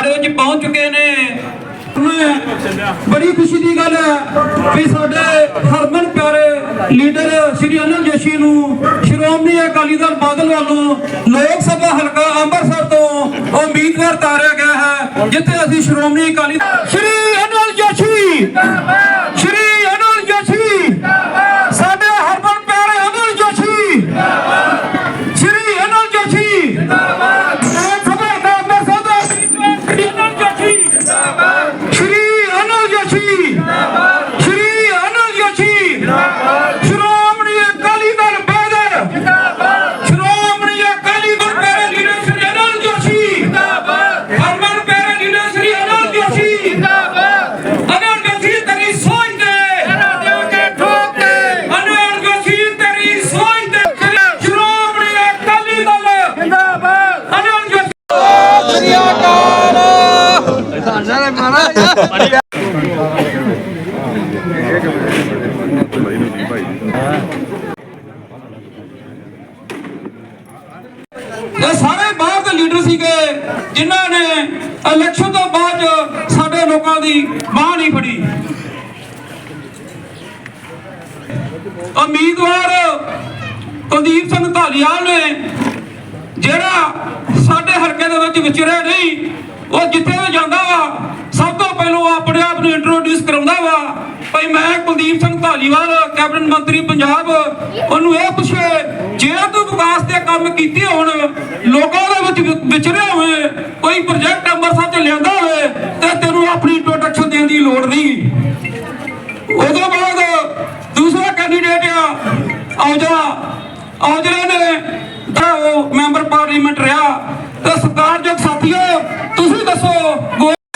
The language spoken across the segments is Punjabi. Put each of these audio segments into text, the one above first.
ਦੇ ਵਿੱਚ ਪਹੁੰਚ ਚੁੱਕੇ ਨੇ। ਬੜੀ ਖੁਸ਼ੀ ਦੀ ਗੱਲ ਹੈ ਕਿ ਸਾਡੇ ਹਰਮਨ ਪਿਆਰੇ ਲੀਡਰ ਸ਼੍ਰੀ ਅਨੰਦ ਜੋਸ਼ੀ ਨੂੰ ਸ਼੍ਰੋਮਣੀ ਅਕਾਲੀ ਦਲ ਬਾਦਲ ਵੱਲੋਂ ਲੋਕ ਸਭਾ ਹਲਕਾ ਅੰਮ੍ਰਿਤਸਰ ਤੋਂ ਉਮੀਦਵਾਰ ਤਾਰਿਆ ਗਿਆ ਹੈ, ਜਿੱਥੇ ਅਸੀਂ ਸ਼੍ਰੋਮਣੀ ਅਕਾਲੀ ਸ਼੍ਰੀ ਇਹ ਸਾਰੇ ਬਾਹਰ ਦੇ ਲੀਡਰ ਸੀਗੇ, ਜਿਨ੍ਹਾਂ ਨੇ ਇਲੈਕਸ਼ਨ ਤੋਂ ਬਾਅਦ ਸਾਡੇ ਲੋਕਾਂ ਦੀ ਬਾਹ ਨਹੀਂ ਫੜੀ। ਉਮੀਦਵਾਰ ਕੁਲਦੀਪ ਸਿੰਘ ਧਾਲੀਵਾਲ ਨੇ, ਜਿਹੜਾ ਸਾਡੇ ਹਲਕੇ ਦੇ ਵਿੱਚ ਵਿਚਰਿਆ ਨਹੀਂ, ਉਹ ਜਿੱਥੇ ਵੀ ਜਾਂਦਾ ਵਾ, ਸਭ ਤੋਂ ਪਹਿਲਾਂ ਉਹ ਆਪਣੇ ਆਪ ਨੂੰ ਇੰਟਰੋਡਿਊਸ ਕਰਾਉਂਦਾ ਵਾ। ਭਈ ਮੈਂ ਕੁਲਦੀਪ ਸਿੰਘ ਧਾਲੀਵਾਲ ਕੈਬਨਿਟ ਮੰਤਰੀ ਪੰਜਾਬ। ਉਹਨੂੰ ਇਹ ਪੁੱਛੇ, ਜੇ ਤੂੰ ਵਿਕਾਸ ਦੇ ਕੰਮ ਕੀਤੇ ਹੋਣ, ਲੋਕਾਂ ਦੇ ਵਿੱਚ ਵਿ- ਵਿਚਰਿਆ ਕੋਈ ਪ੍ਰੋਜੈਕਟ ਅੰਮ੍ਰਿਤਸਰ ਚ ਲਿਆਂਦਾ ਹੋਵੇ, ਤੇ ਤੈਨੂੰ ਆਪਣੀ ਇੰਟਰੋਡਕਸ਼ਨ ਦੇਣ ਦੀ ਲੋੜ ਨਹੀਂ। ਉਦੋਂ ਬਾਅਦ ਦੂਸਰਾ ਕੈਂਡੀਡੇਟ ਆ, ਔਜਲਾ। ਔਜਲੇ ਨੇ ਤਾਂ ਉਹ ਮੈਂਬਰ ਪਾਰਲੀਮੈਂਟ ਰਿਹਾ। ਤੇ ਸਤਿਕਾਰਯੋਗ ਸਾਥੀਓ, ਤੁਸੀਂ ਦੱਸੋ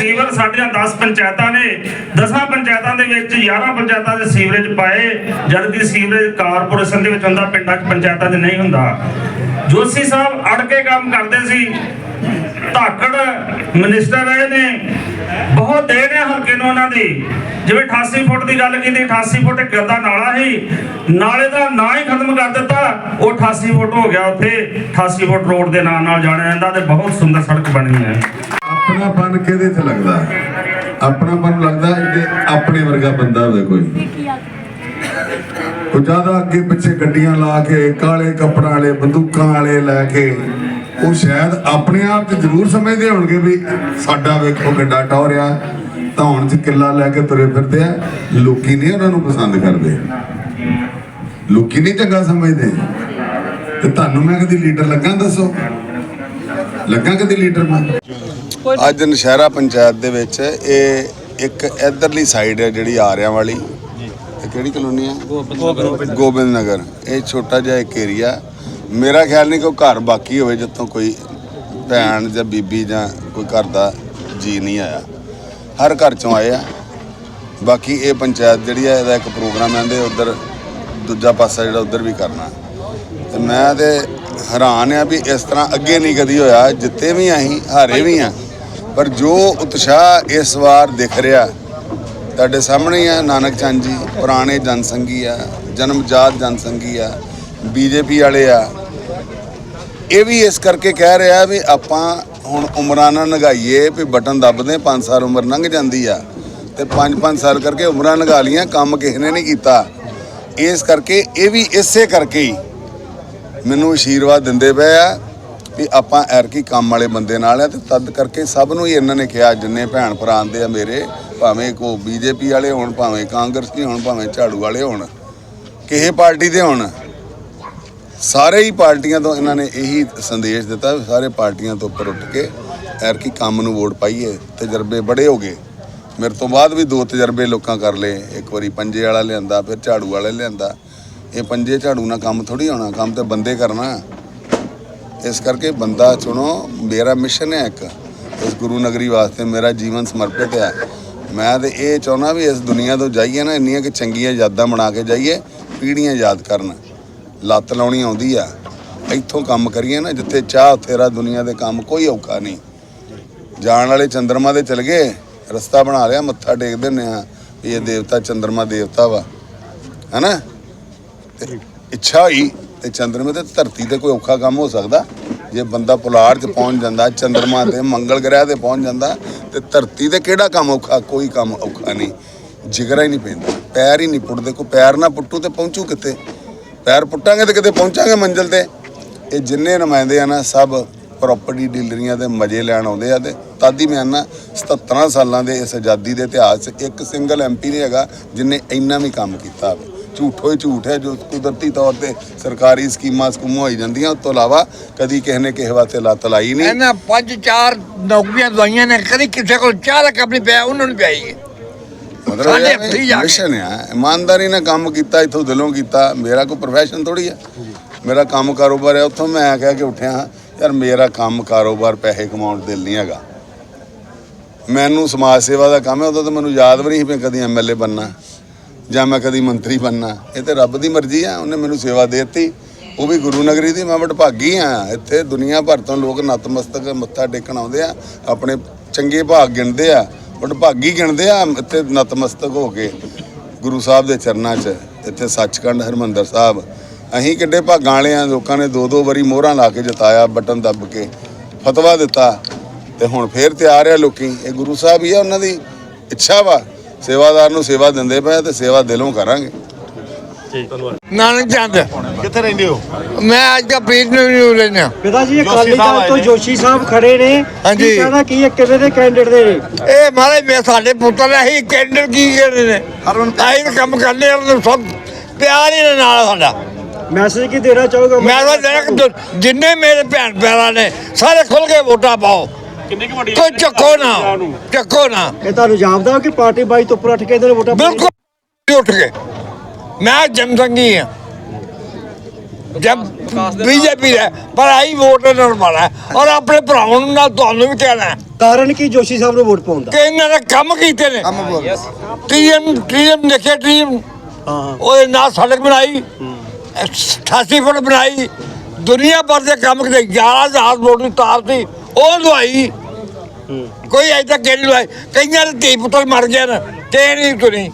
ਸੀਵਰ ਸਾਡੀਆਂ 10 ਪੰਚਾਇਤਾਂ ਨੇ 10 ਪੰਚਾਇਤਾਂ ਦੇ ਵਿੱਚ 11 ਪੰਚਾਇਤਾਂ ਦੇ ਸੀਵਰੇਜ ਪਾਏ, ਜਦ ਕਿ ਸੀਵਰੇਜ ਕਾਰਪੋਰੇਸ਼ਨ ਦੇ ਵਿੱਚ ਹੁੰਦਾ, ਪਿੰਡਾਂ 'ਚ ਪੰਚਾਇਤਾਂ ਦੇ ਨਹੀਂ ਹੁੰਦਾ। ਜੋਸ਼ੀ ਸਾਹਿਬ ਅੜ ਕੇ ਕੰਮ ਕਰਦੇ ਸੀ, ਧਾਕੜ ਮਿਨਿਸਟਰ ਰਹੇ ਨੇ, ਬਹੁਤ ਦੇਰ ਹੈ ਹਲਕੇ ਨੂੰ ਉਹਨਾਂ ਦੀ। ਜਿਵੇਂ 88 ਫੁੱਟ ਦੀ ਗੱਲ ਕੀਤੀ 88 ਫੁੱਟ ਇੱਕ ਨਾਲਾ ਸੀ, ਨਾਲੇ ਦਾ ਨਾਂ ਹੀ ਖਤਮ ਕਰ ਦਿੱਤਾ, ਉਹ 88 ਫੁੱਟ ਹੋ ਗਿਆ ਉੱਥੇ। 88 ਫੁੱਟ ਰੋਡ ਦੇ ਨਾਂ ਨਾਲ ਜਾਣਿਆ ਜਾਂਦਾ ਤੇ ਬਹੁਤ ਸੁੰਦਰ ਸੜਕ ਬਣੀ ਹੈ। ਆਪਣਾਪਨ ਕਿਹਦੇ ਤੇ ਲੱਗਦਾ? ਆਪਣਾਪਨ ਲੱਗਦਾ ਜੇ ਆਪਣੇ ਵਰਗਾ ਬੰਦਾ ਹੋਵੇ ਕੋਈ। ਉਹ ਜ਼ਿਆਦਾ ਅੱਗੇ ਪਿੱਛੇ ਗੱਡੀਆਂ ਲਾ ਕੇ, ਕਾਲੇ ਕੱਪੜਾਂ ਵਾਲੇ, ਬੰਦੂਕਾਂ ਵਾਲੇ ਲੈ ਕੇ, ਉਹ ਸ਼ਾਇਦ ਆਪਣੇ ਆਪ 'ਚ ਜ਼ਰੂਰ ਸਮਝਦੇ ਹੋਣਗੇ ਵੀ ਸਾਡਾ ਵੇਖੋ ਕਿੱਡਾ ਟੌਰਿਆ ਧੌਣ 'ਚ ਕਿੱਲਾ ਲੈ ਕੇ ਤੁਰੇ ਫਿਰਦੇ ਆ। ਲੋਕੀ ਨਹੀਂ ਉਹਨਾਂ ਨੂੰ ਪਸੰਦ ਕਰਦੇ। ਲੋਕੀ ਨਹੀਂ ਚੰਗਾ ਸਮਝਦੇ। ਤੇ ਤੁਹਾਨੂੰ ਮੈਂ ਕਦੀ ਲੀਡਰ ਲੱਗਾ ਦੱਸੋ? ਲੱਗਾ ਕਦੀ ਲੀਡਰ ਮੈਂ? ਅੱਜ ਨਸ਼ਹਿਰਾ ਪੰਚਾਇਤ ਦੇ ਵਿੱਚ ਇਹ ਇੱਕ ਇਧਰਲੀ ਸਾਈਡ ਹੈ ਜਿਹੜੀ ਆਰਿਆਂ ਵਾਲੀ। ਇਹ ਕਿਹੜੀ ਕਲੋਨੀ ਆ? ਗੋਬਿੰਦ ਨਗਰ ਇਹ ਛੋਟਾ ਜਿਹਾ ਇੱਕ ਏਰੀਆ ਮੇਰਾ ਖਿਆਲ ਨਹੀਂ ਕੋਈ ਘਰ ਬਾਕੀ ਹੋਵੇ ਜਿੱਥੋਂ ਕੋਈ ਭੈਣ ਜਾਂ ਬੀਬੀ ਜਾਂ ਕੋਈ ਘਰ ਦਾ ਜੀ ਨਹੀਂ ਆਇਆ। ਹਰ ਘਰ ਚੋਂ ਆਏ ਆ। ਬਾਕੀ ਇਹ ਪੰਚਾਇਤ ਜਿਹੜੀ ਹੈ ਇਹਦਾ ਇੱਕ ਪ੍ਰੋਗਰਾਮ ਆਂਦੇ ਉਧਰ ਦੂਜਾ ਪਾਸਾ ਜਿਹੜਾ ਉਧਰ ਵੀ ਕਰਨਾ। ਤੇ ਮੈਂ ਤੇ ਹੈਰਾਨ ਆ ਵੀ ਇਸ ਤਰ੍ਹਾਂ ਅੱਗੇ ਨਹੀਂ ਕਦੀ ਹੋਇਆ। ਜਿੱਤੇ ਵੀ ਅਸੀਂ ਹਾਰੇ ਵੀ ਆ। ਪਰ ਜੋ ਉਤਸ਼ਾਹ ਇਸ ਵਾਰ ਦਿਖ ਰਿਹਾ, ਤੁਹਾਡੇ ਸਾਹਮਣੇ ਆ ਨਾਨਕ ਚੰਦ ਜੀ, ਪੁਰਾਣੇ ਜਨਸੰਗੀ ਆ, ਜਨਮਜਾਤ ਜਨਸੰਗੀ ਆ ਬੀਜੇਪੀ ਵਾਲੇ ਆ। ਇਹ ਵੀ ਇਸ ਕਰਕੇ ਕਹਿ ਰਿਹਾ ਵੀ ਆਪਾਂ ਹੁਣ ਉਮਰਾਂ ਨਾ ਨਗਾਈਏ ਵੀ ਬਟਨ ਦੱਬਦੇ 5 ਸਾਲ ਉਮਰ ਲੰਘ ਜਾਂਦੀ ਆ। ਤੇ 5-5 ਸਾਲ ਕਰਕੇ ਉਮਰਾਂ ਨਗਾ ਲੀਆਂ ਕੰਮ ਕਿਸੇ ਨੇ ਨਹੀਂ ਕੀਤਾ। ਇਸ ਕਰਕੇ, ਇਹ ਵੀ ਇਸੇ ਕਰਕੇ ਹੀ ਮੈਨੂੰ ਆਸ਼ੀਰਵਾਦ ਦਿੰਦੇ ਪਏ ਆ। ਵੀ ਆਪਾਂ ਐਰਕੀ ਕੰਮ ਵਾਲੇ ਬੰਦੇ ਨਾਲ ਆ ਤੇ ਤਦ ਕਰਕੇ ਸਭ ਨੂੰ ਹੀ ਇਹਨਾਂ ਨੇ ਕਿਹਾ, ਜਿੰਨੇ ਭੈਣ ਭਰਾ ਆਂਦੇ ਆ ਮੇਰੇ, ਭਾਵੇਂ ਕੋ ਬੀਜੇਪੀ ਵਾਲੇ ਹੋਣ, ਭਾਵੇਂ ਕਾਂਗਰਸੀ ਹੋਣ, ਭਾਵੇਂ ਝਾੜੂ ਵਾਲੇ ਹੋਣ, ਕਿਸੇ ਪਾਰਟੀ ਦੇ ਹੋਣ। ਸਾਰੇ ਹੀ ਪਾਰਟੀਆਂ ਤੋਂ ਇਹਨਾਂ ਨੇ ਇਹੀ ਸੰਦੇਸ਼ ਦਿੱਤਾ ਵੀ ਸਾਰੇ ਪਾਰਟੀਆਂ ਤੋਂ ਉੱਪਰ ਉੱਠ ਕੇ ਐਰਕੀ ਕੰਮ ਨੂੰ ਵੋਟ ਪਾਈਏ, ਤਜਰਬੇ ਬੜੇ ਹੋ ਗਏ। ਮੇਰੇ ਤੋਂ ਬਾਅਦ ਵੀ ਦੋ ਤਜਰਬੇ ਲੋਕਾਂ ਕਰ ਲਏ। ਇੱਕ ਵਾਰੀ ਪੰਜੇ ਵਾਲਾ ਲਿਆਂਦਾ, ਫਿਰ ਝਾੜੂ ਵਾਲਾ ਲਿਆਂਦਾ। ਇਹ ਪੰਜੇ ਝਾੜੂ ਨਾਲ ਕੰਮ ਥੋੜੀ ਹੋਣਾ, ਕੰਮ ਤੇ ਬੰਦੇ ਕਰਨਾ। ਇਸ ਕਰਕੇ ਬੰਦਾ ਚੁਣੋ ਮੇਰਾ ਮਿਸ਼ਨ ਹੈ ਇੱਕ, ਇਸ ਗੁਰੂ ਨਗਰੀ ਵਾਸਤੇ ਮੇਰਾ ਜੀਵਨ ਸਮਰਪਿਤ ਹੈ। ਮੈਂ ਤੇ ਇਹ ਚਾਹੁੰਦਾ ਵੀ ਇਸ ਦੁਨੀਆ ਤੋਂ ਜਾਈਏ ਨਾ, ਇੰਨੀਆਂ ਕਿ ਚੰਗੀਆਂ ਯਾਦਾਂ ਬਣਾ ਕੇ ਜਾਈਏ, ਪੀੜ੍ਹੀਆਂ ਯਾਦ ਕਰਨ। ਲੱਤ ਲਾਉਣੀ ਆਉਂਦੀ ਆ। ਇੱਥੋਂ ਕੰਮ ਕਰੀਏ ਨਾ, ਜਿੱਥੇ ਚਾਹ ਤੇਰਾ ਰਾ ਦੁਨੀਆ ਦੇ ਕੰਮ ਕੋਈ ਔਖਾ ਨਹੀਂ। ਜਾਣ ਵਾਲੇ ਚੰਦਰਮਾ ਦੇ ਚਲ ਗਏ, ਰਸਤਾ ਬਣਾ ਲਿਆ, ਮੱਥਾ ਟੇਕ ਦਿੰਨੇ ਆ ਵੀ ਇਹ ਦੇਵਤਾ ਚੰਦਰਮਾ ਦੇਵਤਾ ਵਾ। ਹੈਨਾ? ਤੇ ਇੱਛਾ ਹੀ ਤੇ ਚੰਦਰਮੇ ਤੇ ਧਰਤੀ ਤੇ ਕੋਈ ਔਖਾ ਕੰਮ ਹੋ ਸਕਦਾ। ਜੇ ਬੰਦਾ ਪੁਲਾੜ 'ਚ ਪਹੁੰਚ ਜਾਂਦਾ, ਚੰਦਰਮਾ ਤੇ ਮੰਗਲ ਗ੍ਰਹਿ ਤੇ ਪਹੁੰਚ ਜਾਂਦਾ, ਤੇ ਧਰਤੀ ਤੇ ਕਿਹੜਾ ਕੰਮ ਔਖਾ? ਕੋਈ ਕੰਮ ਔਖਾ ਨਹੀਂ। ਜਿਗਰਾ ਹੀ ਨਹੀਂ ਪੈਂਦਾ, ਪੈਰ ਹੀ ਨਹੀਂ ਪੁੱਟਦੇ। ਕੋ ਪੈਰ ਨਾ ਪੁੱਟੂ ਤੇ ਪਹੁੰਚੂ ਕਿੱਥੇ? ਪੈਰ ਪੁੱਟਾਂਗੇ ਤੇ ਕਿਤੇ ਪਹੁੰਚਾਂਗੇ ਮੰਜ਼ਿਲ ਤੇ? ਇਹ ਜਿੰਨੇ ਨੁਮਾਇੰਦੇ ਆ ਨਾ, ਸਭ ਪ੍ਰਾਪਰਟੀ ਡੀਲਰੀਆਂ ਦੇ ਮਜ਼ੇ ਲੈਣ ਆਉਂਦੇ ਆ ਤੇ ਤਾਦੀ ਮੈਂ ਨਾ 77 ਸਾਲਾਂ ਦੇ ਇਸ ਆਜ਼ਾਦੀ ਦੇ ਇਤਿਹਾਸ 'ਚ ਇੱਕ ਸਿੰਗਲ ਐਮਪੀ ਨਹੀਂ ਹੈਗਾ, ਜਿਨੇ ਇੰਨਾ ਵੀ ਕੰਮ ਕੀਤਾ। ਹੋਵੇ ਝੂਠੋ ਹੀ ਝੂਠ ਹੈ ਜੋ ਕੁਦਰਤੀ ਤੌਰ ਤੇ ਸਰਕਾਰੀ ਸਕੀਮਾਂ ਸਕੂਮਾਂ ਹੋਈ ਜਾਂਦੀਆਂ ਉਸ ਤੋਂ ਇਲਾਵਾ ਕਦੀ ਕਿਸੇ ਨੇ ਕਿਸੇ ਵਾਸਤੇ ਲੱਤ ਲਾਈ ਨਹੀਂ। ਇਹਨਾਂ ਪੰਜ ਚਾਰ ਨੌਕਰੀਆਂ ਦਵਾਈਆਂ ਨੇ ਕਦੀ ਕਿਸੇ ਕੋਲ ਚਾਹ ਦਾ ਕੱਪ ਨਹੀਂ ਪਿਆ ਉਹਨਾਂ ਨੂੰ ਪਿਆਈ ਹੈ। ਮਤਲਬ ਸਾਡੇ ਇਹ ਹੱਥੀਂ ਜਾ ਕੇ। ਮਿਸ਼ਨ ਆ ਇਮਾਨਦਾਰੀ ਨਾਲ ਕੰਮ ਕੀਤਾ ਇਥੋਂ ਦਿਲੋਂ ਕੀਤਾ ਮੇਰਾ ਕੋਈ ਪ੍ਰੋਫੈਸ਼ਨ ਥੋੜੀ ਆ। ਮੇਰਾ ਕੰਮ ਕਾਰੋਬਾਰ ਹੈ ਉੱਥੋਂ ਮੈਂ ਕਹਿ ਕੇ ਉੱਠਿਆ ਯਾਰ ਮੇਰਾ ਕੰਮ ਕਾਰੋਬਾਰ ਪੈਸੇ ਕਮਾਉਣ ਦਾ ਦਿਲ ਨਹੀਂ ਹੈਗਾ। ਮੈਨੂੰ ਸਮਾਜ ਸੇਵਾ ਦਾ ਕੰਮ ਹੈ ਉਦੋਂ ਤਾਂ ਮੈਨੂੰ ਯਾਦ ਵੀ ਨਹੀਂ ਸੀ ਵੀ ਕਦੀ ਐਮਐਲਏ ਬੰਨਾ ਜਾਂ ਮੈਂ ਕਦੀ ਮੰਤਰੀ ਬੰਨਾ ਇਹ ਤੇ ਰੱਬ ਦੀ ਮਰਜ਼ੀ ਆ, ਉਹਨੇ ਮੈਨੂੰ ਸੇਵਾ ਦੇ ਦਿੱਤੀ। ਉਹ ਵੀ ਗੁਰੂ ਨਗਰੀ ਦੀ, ਮੈਂ ਵਡਭਾਗੀ ਆ। ਇੱਥੇ ਦੁਨੀਆ ਭਰ ਤੋਂ ਲੋਕ ਨਤਮਸਤਕ ਮੱਥਾ ਟੇਕਣ ਆਉਂਦੇ ਆ, ਆਪਣੇ ਚੰਗੇ ਭਾਗ ਗਿਣਦੇ ਆ ਵਡਭਾਗੀ ਗਿਣਦੇ ਆ, ਇੱਥੇ ਨਤਮਸਤਕ ਹੋ ਕੇ। ਗੁਰੂ ਸਾਹਿਬ ਦੇ ਚਰਨਾਂ 'ਚ, ਇੱਥੇ ਸੱਚਖੰਡ ਹਰਮੰਦਰ ਸਾਹਿਬ। ਅਸੀਂ ਕਿੱਡੇ ਭਾਗਾਂ ਵਾਲੇ ਆ, ਲੋਕਾਂ ਨੇ ਦੋ ਦੋ ਵਾਰੀ ਮੋਹਰਾਂ ਲਾ ਕੇ ਜਿਤਾਇਆ, ਬਟਨ ਦੱਬ ਕੇ, ਫਤਵਾ ਦਿੱਤਾ, ਤੇ ਹੁਣ ਫੇਰ ਤਿਆਰ ਆ ਲੋਕੀ। ਇਹ ਗੁਰੂ ਸਾਹਿਬ ਹੀ ਆ, ਉਹਨਾਂ ਦੀ ਇੱਛਾ ਵਾ। ਸੇਵਾਦਾਰ ਨੂੰ ਸੇਵਾ ਦਿੰਦੇ ਪਏ ਤੇ ਸੇਵਾ ਦਿਲੋਂ ਕਰਾਂਗੇ। ਨਾਨਕ ਚੰਦ। ਕਿੱਥੇ ਰਹਿੰਦੇ ਹੋ? ਮੈਂ ਅੱਜ ਦਾ ਪੀਰ ਨੂੰ ਨਹੀਂ ਲੈਣਾ ਪਿਤਾ ਜੀ ਅਕਾਲੀ ਸਾਹਿਬ ਦਲ ਤੋਂ। ਜੋਸ਼ੀ ਸਾਹਿਬ ਖੜੇ ਨੇ। ਹਾਂਜੀ। ਕੀ ਕਹਿਣਾ ਕੀ ਹੈ ਕਿਵੇਂ ਦੇ ਕੈਂਡੀਡੇਟ ਦੇ? ਨੇ ਇਹ ਮਾਰੇ ਮੇ ਸਾਡੇ ਪੁੱਤਰ ਨੇ ਅਸੀਂ ਕੈਂਡਰ ਕੀ ਕਰਦੇ ਨੇ? ਅਸੀਂ ਤਾਂ ਕੰਮ ਕਰਨੇ ਆ ਉਹਨੂੰ ਸਭ ਪਿਆਰ ਹੀ ਨਾਲ ਸਾਡਾ। ਮੈਸੇਜ ਕੀ ਦੇਣਾ ਚਾਹੋਗੇ? ਮੈਂ ਤਾਂ ਜਿੰਨੇ ਮੇਰੇ ਭੈਣ ਪਿਆਰਾਂ ਨੇ ਸਾਰੇ ਖੁੱਲ ਕੇ ਵੋਟਾਂ ਪਾਓ। ਕਿੰਨੀ ਕੁ ਵੱਡੀ ਕੋਈ ਚੱਕੋ ਨਾ ਚੱਕੋ ਨਾ? ਇਹ ਤੁਹਾਨੂੰ ਜਾਪਦਾ ਕਿ ਪਾਰਟੀ ਬਾਈ ਤੋਂ ਉੱਪਰ ਉੱਠ ਕੇ ਇਹਨਾਂ ਨੇ ਵੋਟਾਂ ਪਾਈਆਂ? ਬਿਲਕੁਲ। ਉੱਠ ਕੇ। ਮੈਂ ਜਨਸੰਗੀ ਹਾਂ। ਜਬ ਬੀਜੇਪੀ ਹੈ ਪਰ ਆਈ ਵੋਟ ਇਹਨਾਂ ਨੂੰ ਪਾਣਾ ਔਰ ਆਪਣੇ ਭਰਾਵਾਂ ਨੂੰ ਨਾਲ ਤੁਹਾਨੂੰ ਵੀ ਕਹਿਣਾ ਹੈ। ਕਾਰਨ ਕੀ ਜੋਸ਼ੀ ਸਾਹਿਬ ਨੂੰ ਵੋਟ ਪਾਉਣ ਦਾ? ਕਿ ਇਹਨਾਂ ਨੇ ਕੰਮ ਕੀਤੇ ਨੇ। ਟੀਐਮ ਟੀਐਮ ਦੇਖੇ ਟੀਮ ਹਾਂ ਉਹਦੇ ਨਾਲ ਸੜਕ ਬਣਾਈ। 88 ਫੁੱਟ ਬਣਾਈ। ਦੁਨੀਆ ਭਰ ਦੇ ਕੰਮ ਕੀਤੇ। 11000 ਵੋਟ ਦੀ ਤਾਰ ਸੀ। ਉਹ ਲਵਾਈ। ਕੋਈ ਅਜੇ ਤੱਕ ਕਿਹੜੀ ਲਵਾਈ ਕਈਆਂ ਦੇ ਧੀ ਪੁੱਤਰ ਮਰ ਗਏ ਨੇ, ਤੇ ਨਹੀਂ ਤੁਰੀ